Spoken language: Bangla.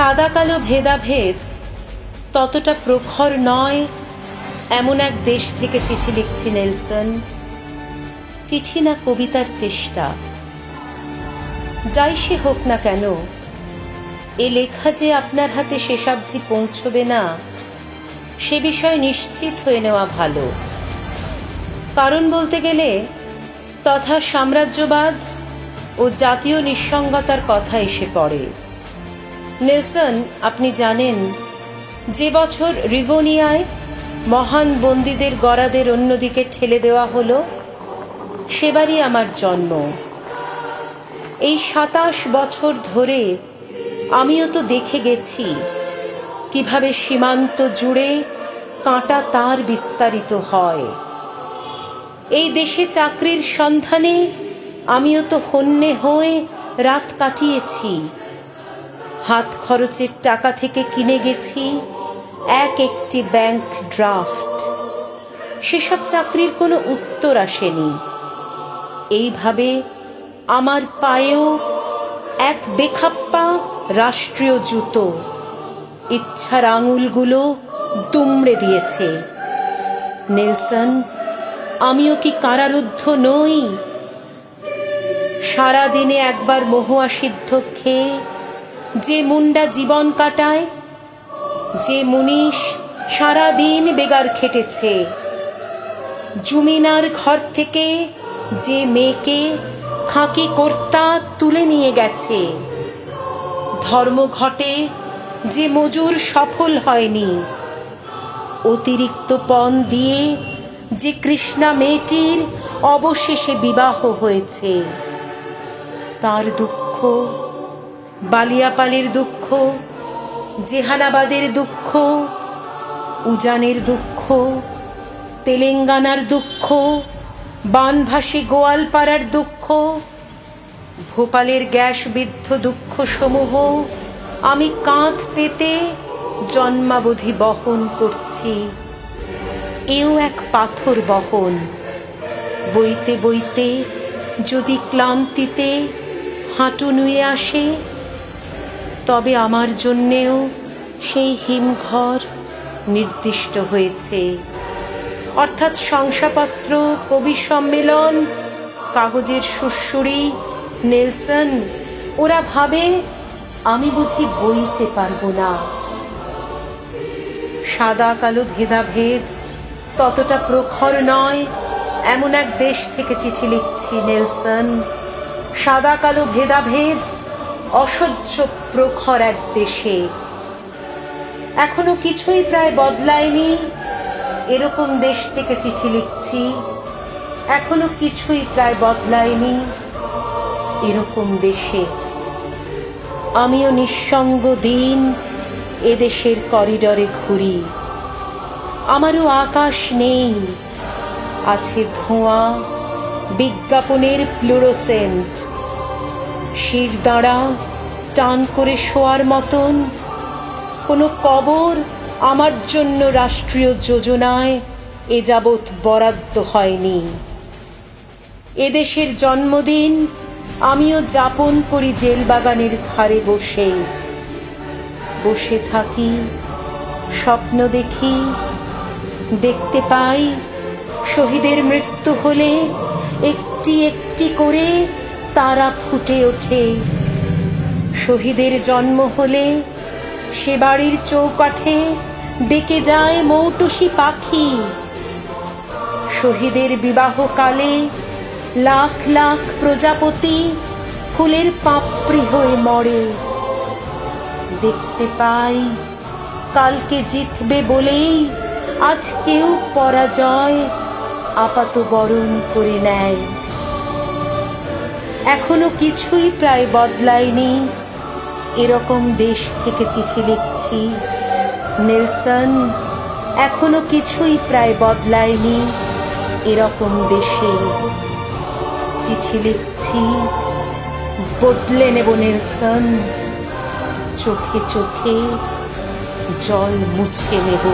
সাদা কালো ভেদাভেদ ততটা প্রখর নয়, এমন এক দেশ থেকে চিঠি লিখছি, নেলসন। চিঠি না কবিতার চেষ্টা। যাই সে হোক না কেন, এ লেখা যে আপনার হাতে শেষাবধি পৌঁছবে না, সে বিষয়ে নিশ্চিত হয়ে নেওয়া ভালো। কারণ বলতে গেলে, তথা সাম্রাজ্যবাদ ও জাতীয় নিঃসঙ্গতার কথা এসে পড়ে। নেলসন, আপনি জানেন, যে বছর রিভোনিয়ায় মহান বন্দীদের গড়াদের অন্যদিকে ঠেলে দেওয়া হলো, সেবারই আমার জন্ম। এই সাতাশ বছর ধরে আমিও তো দেখে গেছি কীভাবে সীমান্ত জুড়ে কাঁটা তার বিস্তারিত হয়। এই দেশে চাকরির সন্ধানে আমিও তো হন্যে হয়ে রাত কাটিয়েছি। হাত খরচের টাকা থেকে কিনে গেছি এক একটি ব্যাংক ড্রাফট। সেসব চাকরির কোনো উত্তর আসেনি। এইভাবে আমার পায়েও এক বেখাপ্পা রাষ্ট্রীয় জুতো ইচ্ছার আঙুলগুলো দুমড়ে দিয়েছে। নেলসন, আমিও কি কারারুদ্ধ নই? সারাদিনে একবার মহুয়া সিদ্ধ খেয়ে যে মুন্ডা জীবন কাটায়, যে মুনিশ সারাদিন বেগার খেটেছে। জুমিনার ঘর থেকে যে মেয়েকে খাঁকি কর্তা তুলে নিয়ে গেছে। ধর্মঘটে যে মজুর সফল হয়নি। অতিরিক্ত পণ দিয়ে যে কৃষ্ণা মেয়েটির অবশেষে বিবাহ হয়েছে। তার দুঃখ বালিয়াপালের দুঃখ, জেহানাবাদের দুঃখ, উজানের দুঃখ, তেলেঙ্গানার দুঃখ, বানভাসী গোয়ালপাড়ার দুঃখ, ভোপালের গ্যাসবিদ্ধ দুঃখ সমূহ আমি কাঁধ পেতে জন্মাবধি বহন করছি। এও এক পাথর বহন। বইতে বইতে যদি ক্লান্তিতে হাঁটু নুয়ে আসে তবে আমার জন্যেও সেই হিমঘর নির্দিষ্ট হয়েছে। অর্থাৎ শংসাপত্র, কবি সম্মেলন, কাগজের সুড়সুড়ি, নেলসন, ওরা ভাবে, আমি বুঝি বইতে পারব না। সাদা কালো ভেদাভেদ ততটা প্রখর নয়, এমন এক দেশ থেকে চিঠি লিখছি, নেলসন। সাদা কালো ভেদাভেদ অসহ্য প্রখর এক দেশে। এখনও কিছুই প্রায় বদলায়নি। এরকম দেশ থেকে চিঠি লিখছি। এখনও কিছুই প্রায় বদলায়নি। এরকম দেশে। আমিও নিঃসঙ্গ দিন এদেশের করিডরে ঘুরি। আমারও আকাশ নেই। আছে ধোঁয়া, বিজ্ঞাপনের ফ্লুরোসেন্ট শির দাঁড়া টান করে শোয়ার মতন। কোনো কবর আমার জন্য রাষ্ট্রীয় যোজনায় এ যাবৎ বরাদ্দ হয়নি। এদেশের জন্মদিন আমিও যাপন করি জেলবাগানের ধারে বসে। বসে থাকি, স্বপ্ন দেখি, দেখতে পাই শহীদের মৃত্যু হলে একটি একটি করে তারা ফুটে ওঠে। শহীদের জন্ম হলে সে বাড়ির চৌকাঠে ডেকে যায় মৌটুসি পাখি। শহীদের বিবাহকালে লাখ লাখ প্রজাপতি ফুলের পাপড়ি হয়ে মরে। দেখতে পাই, কালকে জিতবে বলেই আজ কেউ পরাজয় আপাত বরণ করে নেয়। এখনও কিছুই প্রায় বদলায়নি। এরকম দেশ থেকে চিঠি লিখছি। নেলসন, এখনও কিছুই প্রায় বদলায়নি। এরকম দেশে চিঠি লিখছি। বদলে নেব নেলসন। চোখে চোখে জল মুছে নেব।